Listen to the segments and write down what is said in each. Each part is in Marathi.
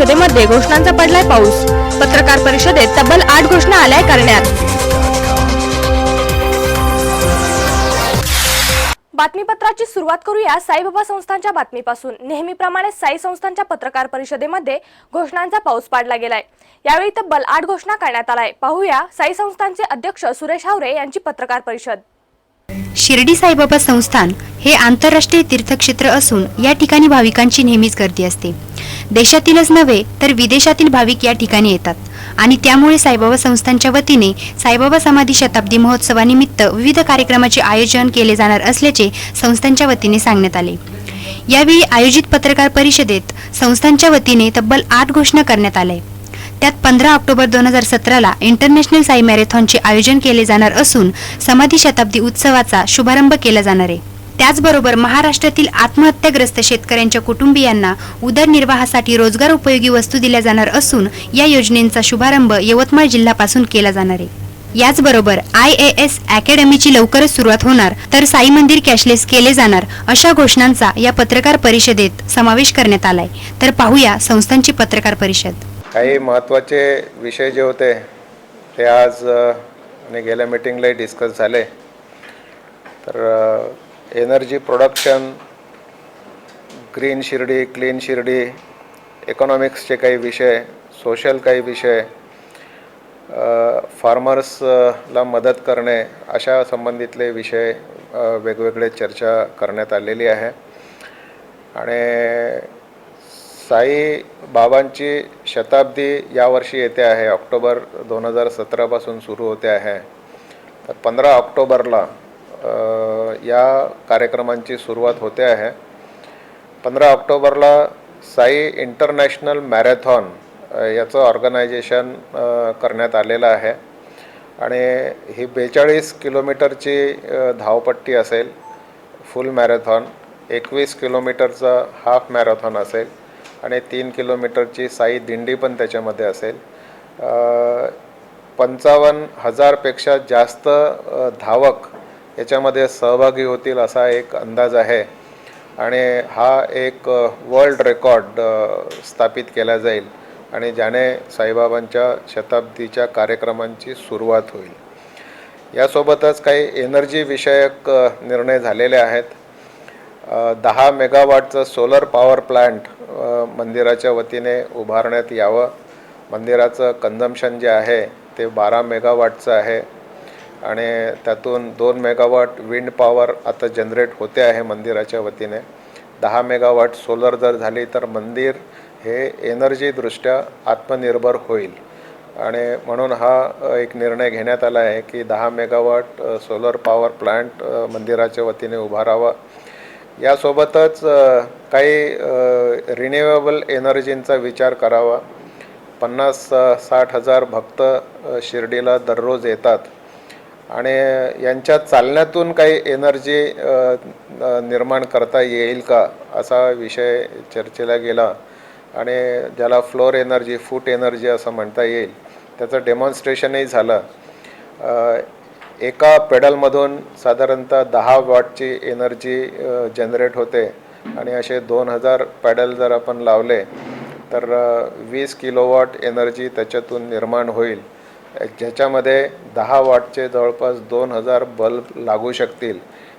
परिषदेमध्ये घोषणांचा पडलाय पाऊस. पत्रकार परिषदेत तब्बल आठ घोषणा आल्या करण्यात. बातमीपत्राची सुरुवात करूया साईबाबा संस्थांच्या बातमीपासून. नेहमीप्रमाणे साई संस्थांच्या पत्रकार परिषदेमध्ये घोषणांचा पाऊस पाडला गेलाय. यावेळी तब्बल आठ घोषणा करण्यात आलाय. पाहूया साई संस्थांचे अध्यक्ष सुरेश हावरे यांची पत्रकार परिषद. शिर्डी साईबाबा संस्थान हे आंतरराष्ट्रीय तीर्थक्षेत्र असून या ठिकाणी भाविकांची नेहमीच गर्दी असते. देशातीलच नव्हे तर विदेशातील भाविक या ठिकाणी येतात. आणि त्यामुळे साईबाबा संस्थांच्या वतीने साईबाबा समाधी शताब्दी महोत्सवानिमित्त विविध कार्यक्रमाचे आयोजन केले जाणार असल्याचे संस्थांच्या वतीने सांगण्यात आले. यावेळी आयोजित पत्रकार परिषदेत संस्थांच्या वतीने तब्बल आठ घोषणा करण्यात आल्या. त्यात पंधरा ऑक्टोबर दोन हजार सतराला इंटरनॅशनल साई मॅरेथॉनचे आयोजन केले जाणार असून समाधी शताब्दी उत्सवाचा शुभारंभ केला जाणार आहे. त्याचबरोबर महाराष्ट्रातील आत्महत्याग्रस्त शेतकऱ्यांच्या कुटुंबियांना उदरनिर्वाहासाठी रोजगार उपयोगी वस्तू दिल्या जाणार असून या योजनेचा शुभारंभ यवतमाळ जिल्ह्यापासून केला जाणार आहे. याचबरोबर आय ए एस अकॅडमीची लवकरच सुरुवात होणार तर साई मंदिर कॅशलेस केले जाणार अशा घोषणांचा या पत्रकार परिषदेत समावेश करण्यात आलाय. तर पाहूया संस्थांची पत्रकार परिषद. काही महत्त्वाचे विषय जे होते ते आज आणि गेल्या मिटिंगलाही डिस्कस झाले. तर energy production green Shirdi clean Shirdi इकॉनॉमिक्सचे काही विषय सोशल काही विषय फार्मर्सला मदत करणे अशा संबंधितले विषय वेगवेगळे चर्चा करण्यात आलेली आहे. आणि साई बाबांची शताब्दी यावर्षी येते आहे. ऑक्टोबर दोन हजार सतरापासून सुरू होते आहे. तर पंधरा ऑक्टोबरला या कार्यक्रमांची सुरुवात होते आहे. पंधरा ऑक्टोबरला साई इंटरनॅशनल मॅरेथॉन याचं ऑर्गनायझेशन करण्यात आलेलं आहे. आणि ही बेचाळीस किलोमीटरची धावपट्टी असेल फुल मॅरेथॉन एकवीस किलोमीटरचा हाफ मॅरेथॉन असेल. आणि तीन किलोमीटरची साई दिंडी पण त्याच्यामध्ये असेल. पंचावन्न हजारपेक्षा जास्त धावक याच्यामध्ये सहभागी होतील असा एक अंदाज आहे. आणि हा एक वर्ल्ड रेकॉर्ड स्थापित केला जाईल आणि ज्याने साईबाबांच्या शताब्दीच्या कार्यक्रमांची सुरुवात होईल. यासोबतच काही एनर्जी विषयक निर्णय झालेले आहेत. दहा मेगावॉटचं सोलर पॉवर प्लांट मंदिराच्या वतीने उभारण्यात यावं. मंदिराचं कन्झम्शन जे आहे ते बारा मेगावॉटचं आहे. आणि त्यातून दोन मेगावॉट विंड पॉवर आता जनरेट होते आहे मंदिराच्या वतीने. दहा मेगावॉट सोलर जर झाली तर मंदिर हे एनर्जीदृष्ट्या आत्मनिर्भर होईल. आणि म्हणून हा एक निर्णय घेण्यात आला आहे की दहा मेगावॉट सोलर पॉवर प्लांट मंदिराच्या वतीने उभारावा. यासोबतच काही रिन्युएबल एनर्जींचा विचार करावा. पन्नास साठ हजार भक्त शिर्डीला दररोज येतात. आणि यांच्या चालण्यातून काही एनर्जी निर्माण करता येईल का असा विषय चर्चेला गेला. आणि ज्याला फ्लोर एनर्जी फूट एनर्जी असं म्हणता येईल त्याचं डेमॉन्स्ट्रेशनही झालं. एका पेडलमधून साधारणतः दहा वॉटची एनर्जी जनरेट होते. आणि असे दोन हजार पॅडल जर आपण लावले तर वीस किलोवॉट एनर्जी त्याच्यातून निर्माण होईल. ज्याच्यामध्ये दहा वॉटचे जवळपास दोन हजार बल्ब लागू शकतील.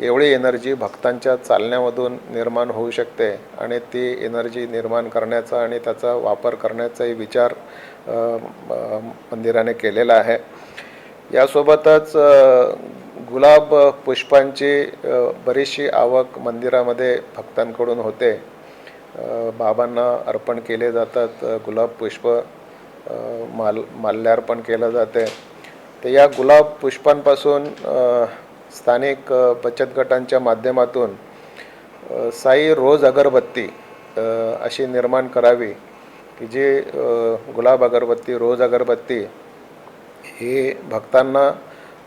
एवढी एनर्जी भक्तांच्या चालण्यामधून निर्माण होऊ शकते आणि ती एनर्जी निर्माण करण्याचा आणि त्याचा वापर करण्याचाही विचार मंदिराने केलेला आहे. यासोबतच गुलाब पुष्पांची बरीचशी आवक मंदिरामध्ये भक्तांकडून होते. बाबांना अर्पण केले जातात गुलाब पुष्प माल माल्यार्पण केलं जाते. तर या गुलाब पुष्पांपासून स्थानिक बचत गटांच्या माध्यमातून साई रोज अगरबत्ती अशी निर्माण करावी की जी गुलाब अगरबत्ती रोज अगरबत्ती हे भक्तांना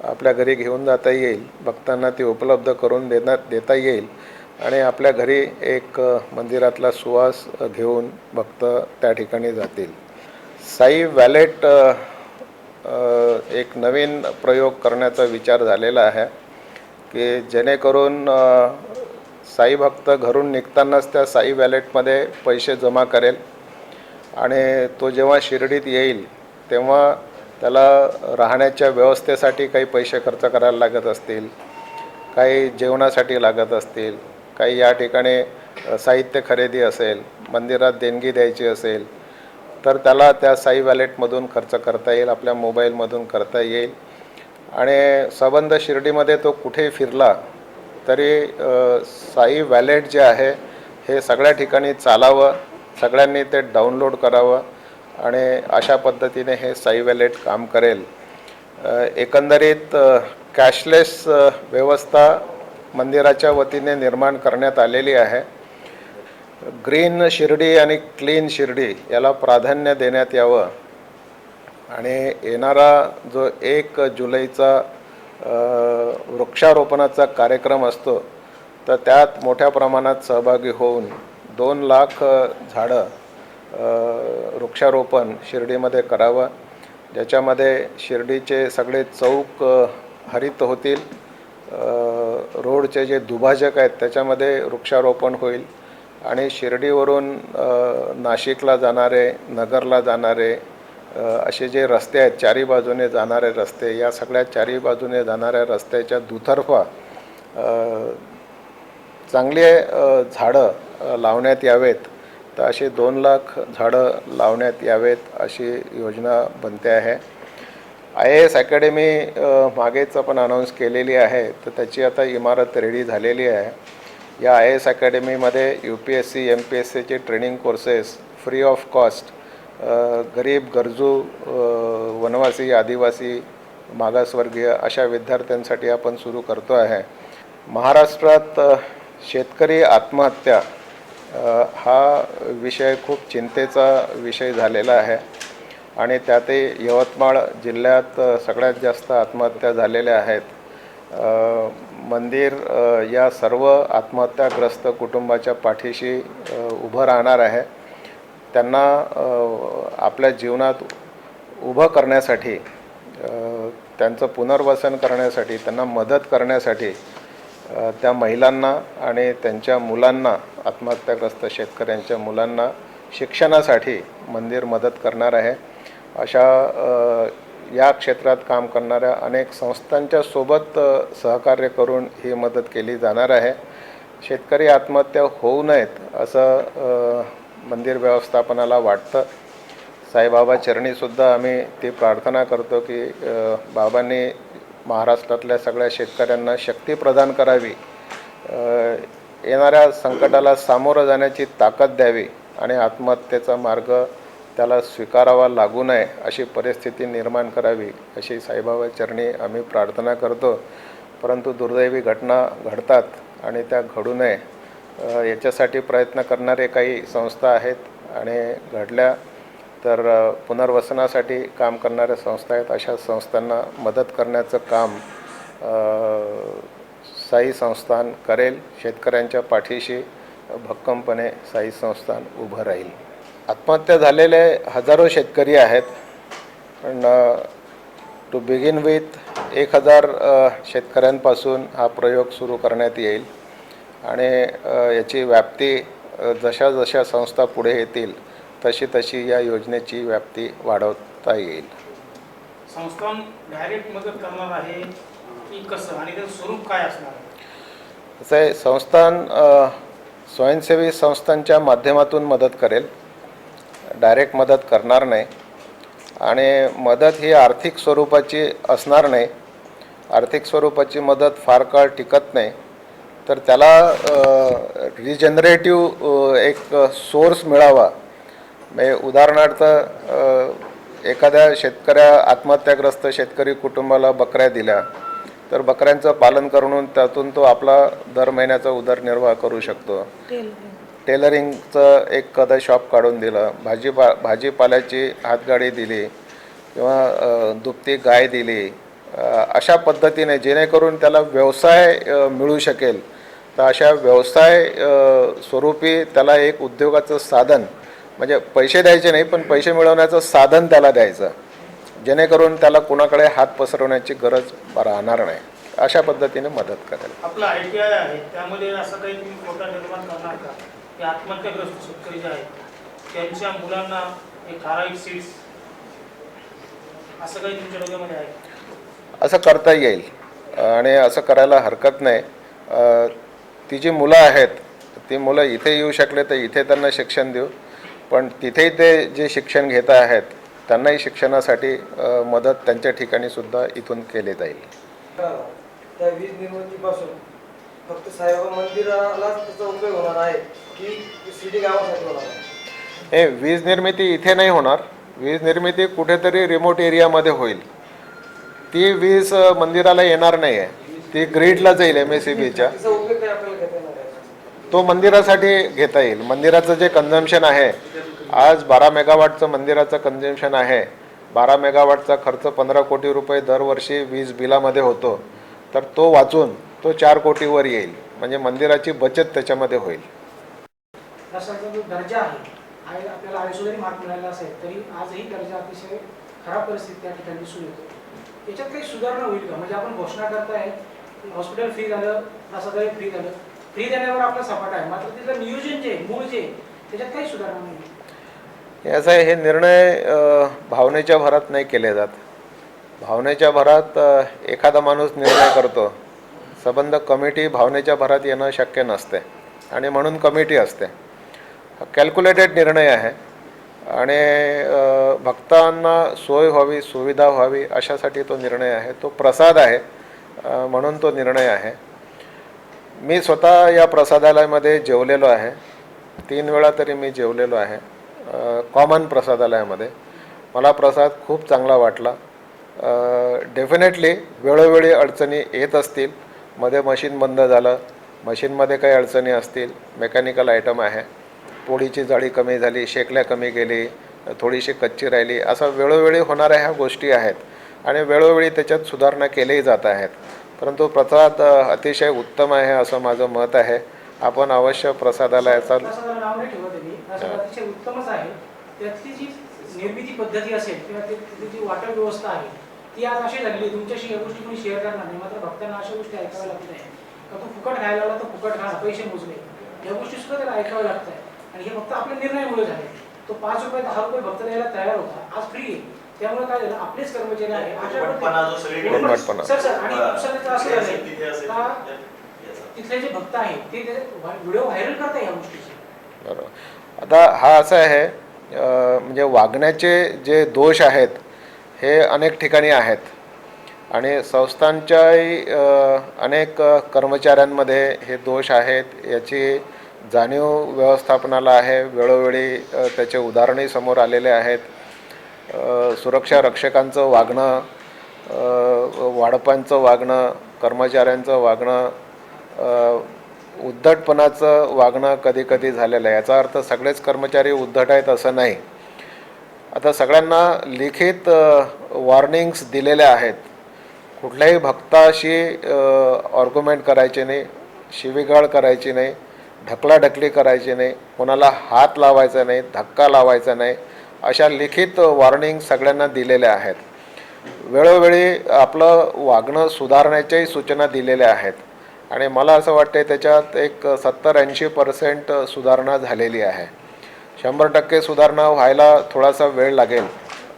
आपल्या घरी घेऊन जाता येईल. भक्तांना ती उपलब्ध करून देण्यात देता येईल. आणि आपल्या घरी एक मंदिरातला सुवास घेऊन भक्त त्या ठिकाणी जातील. साई वॅलेट एक नवीन प्रयोग करण्याचा विचार झालेला आहे की जेणेकरून साई भक्त घरून निघतानाच त्या साई वॅलेटमध्ये पैसे जमा करेल. आणि तो जेव्हा शिर्डीत येईल तेव्हा त्याला राहण्याच्या व्यवस्थेसाठी काही पैसे खर्च करायला लागत असतील काही जेवणासाठी लागत असतील काही या ठिकाणी साहित्य खरेदी असेल मंदिरात देणगी द्यायची असेल तर त्याला त्या साई वॅलेटमधून खर्च करता येईल आपल्या मोबाईलमधून करता येईल. आणि सबंध शिर्डीमध्ये तो कुठेही फिरला तरी साई वॅलेट जे आहे हे सगळ्या ठिकाणी चालावं सगळ्यांनी ते डाउनलोड करावं आणि अशा पद्धतीने हे साई वॅलेट काम करेल. एकंदरीत कॅशलेस व्यवस्था मंदिराच्या वतीने निर्माण करण्यात आलेली आहे. ग्रीन शिर्डी आणि क्लीन शिर्डी याला प्राधान्य देण्यात यावं. आणि येणारा जो एक जुलैचा वृक्षारोपणाचा कार्यक्रम असतो तर त्यात मोठ्या प्रमाणात सहभागी होऊन दोन लाख झाडं वृक्षारोपण शिर्डीमध्ये करावं. ज्याच्यामध्ये शिर्डीचे सगळे चौक हरित होतील. रोडचे जे दुभाजक आहेत त्याच्यामध्ये वृक्षारोपण होईल. आणि शिर्डीवरून नाशिकला जाणारे नगरला जाणारे असे जे रस्ते आहेत चारी बाजूने जाणारे रस्ते या सगळ्या चारी बाजूने जाणाऱ्या रस्त्याच्या दुतर्फा चांगले झाडं लावण्यात यावेत. तर असे दोन लाख झाडं लावण्यात यावेत अशी योजना बनते आहे. आय ए एस अकॅडमी मागेच आपण अनाऊन्स केलेली आहे तर त्याची आता इमारत रेडी झालेली आहे. या I A S अकॅडमीमध्ये U P S C M P S सीचे training courses free of cost गरीब गरजू वनवासी आदिवासी मागासवर्गीय अशा विद्यार्थ्यांसाठी आपण सुरू करतो आहे. महाराष्ट्रात शेतकरी आत्महत्या हा विषय खूप चिंतेचा विषय झालेला आहे. आणि त्यातही यवतमाळ जिल्ह्यात सगळ्यात जास्त आत्महत्या झालेल्या आहेत. मंदिर या सर्व आत्महत्याग्रस्त कुटुंबाच्या पाठीशी उभं राहणार आहे. त्यांना आपल्या जीवनात उभं करण्यासाठी त्यांचं पुनर्वसन करण्यासाठी त्यांना मदत करण्यासाठी त्या महिलांना आणि त्यांच्या मुलांना आत्महत्याग्रस्त शेतकऱ्यांच्या मुलांना शिक्षणासाठी मंदिर मदत करणार आहे. अशा या क्षेत्रात काम करणाऱ्या अनेक संस्थांच्या सोबत सहकार्य करून ही मदत केली जाणार आहे. शेतकरी आत्महत्या होऊ नयेत असं मंदिर व्यवस्थापनाला वाटतं. साईबाबा चरणीसुद्धा आम्ही ती प्रार्थना करतो की बाबांनी महाराष्ट्रातल्या सगळ्या शेतकऱ्यांना शक्ती प्रदान करावी. येणाऱ्या संकटाला सामोरं जाण्याची ताकद द्यावी आणि आत्महत्येचा मार्ग त्याला स्वीकारावा लागू नये अशी परिस्थिती निर्माण करावी अशी साईबाबा चरणी आम्ही प्रार्थना करतो. परंतु दुर्दैवी घटना घडतात आणि त्या घडू नये. याच्यासाठी प्रयत्न करणारे काही संस्था आहेत आणि घडल्या तर पुनर्वसनासाठी काम करणाऱ्या संस्था आहेत. अशा संस्थांना मदत करण्याचं काम साई संस्थान करेल. शेतकऱ्यांच्या पाठीशी भक्कमपणे साई संस्थान उभं राहील. आत्महत्या झालेले हजारो शेतकरी आहेत. पण टू बिगिन विथ एक हजार शेतकऱ्यांपासून हा प्रयोग सुरू करण्यात येईल. आणि याची व्याप्ती जशा जशा संस्था पुढे येतील तशी तशी या योजनेची व्याप्ती वाढवता येईल. संस्थान डायरेक्ट मदत करणार आहे की कसं? आणि त्याचं स्वरूप काय असणार? आहे संस्थान स्वयंसेवी संस्थांच्या माध्यमातून मदत करेल. डायरेक्ट मदत करणार नाही. आणि मदत ही आर्थिक स्वरूपाची असणार नाही. आर्थिक स्वरूपाची मदत फार काळ टिकत नाही. तर त्याला रिजनरेटिव्ह एक सोर्स मिळावा. म्हणजे उदाहरणार्थ एखाद्या शेतकऱ्या आत्महत्याग्रस्त शेतकरी कुटुंबाला बकऱ्या दिल्या तर बकऱ्यांचं पालन करून त्यातून तो आपला दर महिन्याचा उदरनिर्वाह करू शकतो. टेलरिंगचं एक कदा शॉप काढून दिलं भाजीपा भाजीपाल्याची हातगाडी दिली किंवा दुपती दुभती गाय दिली अशा पद्धतीने जेणेकरून त्याला व्यवसाय मिळू शकेल. तर अशा व्यवसाय स्वरूपी त्याला एक उद्योगाचं साधन म्हणजे पैसे द्यायचे नाही पण पैसे मिळवण्याचं साधन त्याला द्यायचं. जेणेकरून त्याला कुणाकडे हात पसरवण्याची गरज राहणार नाही. अशा पद्धतीने मदत करेल. आपलं आय टी आय आहे त्यामध्ये असं काही तुम्ही कोटा निर्माण करणार का? की आत्महत्याग्रस्त शेतकरी जे आहेत त्यांच्या मुलांना एक ठराविक सीट्स असं काही तुमच्या डोक्यामध्ये आहे? असं करता येईल. आणि असं करायला हरकत नाही. ती जी मुलं आहेत ती मुलं इथे येऊ शकले तर इथे त्यांना शिक्षण देऊ. पण तिथेही ते जे शिक्षण घेत आहेत त्यांनाही शिक्षणासाठी मदत त्यांच्या ठिकाणी सुद्धा इथून केली जाईल. त्या वीज निर्मितीपासून फक्त मंदिरालाच त्याचा उपयोग होणार आहे की सिटी गावासाठी होणार हे वीज निर्मिती इथे नाही होणार. वीज निर्मिती कुठेतरी रिमोट एरियामध्ये होईल. ती वीज मंदिराला येणार नाही आहे ती ग्रीडला जाईल एम एस सी बीच्या तो मंदिरासाठी घेता येईल. मंदिराचं जे कन्झम्पशन आहे आज बारा मेगावॉटचं मंदिराचं कन्झम्शन आहे. बारा मेगावॉटचा खर्च पंधरा कोटी रुपये दरवर्षी वीज बिलामध्ये होतो. तर तो वाचून तो चार कोटीवर येईल. म्हणजे मंदिराची बचत त्याच्यामध्ये होईल. याच्यात काही सुधारणा होईल का? म्हणजे आपण घोषणा करताय हॉस्पिटल फ्री झालं प्रसादालय फ्री झालं. फ्री देण्यावर आपला सपाट आहे. मात्र तिथलं नियोजन जे मूळ जे त्याच्यात काही सुधारणा नाही. याचा आहे हे निर्णय भावनेच्या भरात नाही केले जात. भावनेच्या भरात एखादा माणूस निर्णय करतो. संबंध कमिटी भावनेच्या भरात येणं शक्य नसते आणि म्हणून कमिटी असते. कॅल्क्युलेटेड निर्णय आहे आणि भक्तांना सोय व्हावी सुविधा व्हावी अशासाठी तो निर्णय आहे. तो प्रसाद आहे म्हणून तो निर्णय आहे. मी स्वतः या प्रसादालयामध्ये जेवलेलो आहे. तीन वेळा तरी मी जेवलेलो आहे. कॉमन प्रसादालयामध्ये. मला प्रसाद खूप चांगला वाटला. डेफिनेटली वेळोवेळी अडचणी येत असतील. मध्ये मशीन बंद झालं. मशीनमध्ये काही अडचणी असतील. मेकॅनिकल आयटम आहे. पोळीची जाळी कमी झाली शेकल्या कमी गेली थोडीशी कच्ची राहिली असं वेळोवेळी होणाऱ्या ह्या गोष्टी आहेत. आणि वेळोवेळी त्याच्यात सुधारणा केल्याही जात आहेत. परंतु प्रसाद अतिशय उत्तम आहे असं माझं मत आहे. आपण अवश्य प्रसादाला नाव नाही ठेवत आहे मी. प्रसाद अतिशय उत्तमच आहे. त्यातली जी निर्मिती पद्धती असेल किंवा ते- तिथली जी वाटप व्यवस्था आहे ती आज अशी. तुमच्याशी या गोष्टी कोणी शेअर करणार नाही. मात्र भक्तांना अशा गोष्टी ऐकाव्या लागत का तू फुकट खायला तर फुकट पैसे मोजले. या गोष्टी सुद्धा त्याला ऐकाव्या लागत आहे आणि हे फक्त आपल्या निर्णयामुळे झाले. तो पाच रुपये दहा रुपये भक्त द्यायला तयार होता. आज फ्री आहे. त्यामुळे काय झालं? आपलेच कर्मचारी आहे. सर सर आणि असं का याचा. तिथले जे भक्त आहेत ते व्हिडिओ व्हायरल करताय या गोष्टीचे. बरोबर. आता हा असा आहे म्हणजे वागण्याचे जे दोष आहेत हे अनेक ठिकाणी आहेत. आणि संस्थांच्याही अनेक कर्मचाऱ्यांमध्ये हे दोष आहेत याची जाणीव व्यवस्थापनाला आहे. वेळोवेळी त्याचे उदाहरणही समोर आलेले आहेत. सुरक्षा रक्षकांचं वागणं वाढपांचं वागणं कर्मचाऱ्यांचं वागणं उद्धटपणाचं वागणं कधी कधी झालेलं आहे. याचा अर्थ सगळेच कर्मचारी उद्धट आहेत असं नाही. आता सगळ्यांना लिखित वॉर्निंग्स दिलेल्या आहेत. कुठल्याही भक्ताशी ऑर्ग्युमेंट करायचे नाही शिवीगाळ करायची नाही ढकलाढकली करायची नाही कोणाला हात लावायचा नाही धक्का लावायचा नाही अशा लिखित वॉर्निंग सगळ्यांना दिलेल्या आहेत. वेळोवेळी आपलं वागणं सुधारण्याच्याही सूचना दिलेल्या आहेत. आणि मला असं वाटतं त्याच्यात एक सत्तर ऐंशी पर्सेंट सुधारणा झालेली आहे. शंभर टक्के सुधारणा व्हायला थोडासा वेळ लागेल.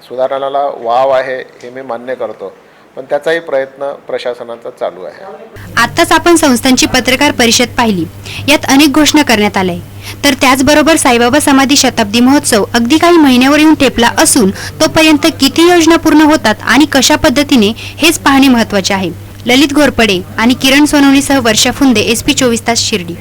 सुधारणाला वाव आहे हे मी मान्य करतो. पण त्याचाही प्रयत्न प्रशासनाचा चालू आहे. आत्ताच आपण संस्थांची पत्रकार परिषद पाहिली. यात अनेक घोषणा करण्यात आल्या. तर त्याचबरोबर साईबाबा समाधी शताब्दी महोत्सव अगदी काही महिन्यावर येऊन ठेपला असून तोपर्यंत किती योजना पूर्ण होतात आणि कशा पद्धतीने हेच पाहणे महत्त्वाचे आहे. ललित घोरपडे आणि किरण सोनवणीसह वर्षा फुंदे एसपी चोवीस तास शिर्डी.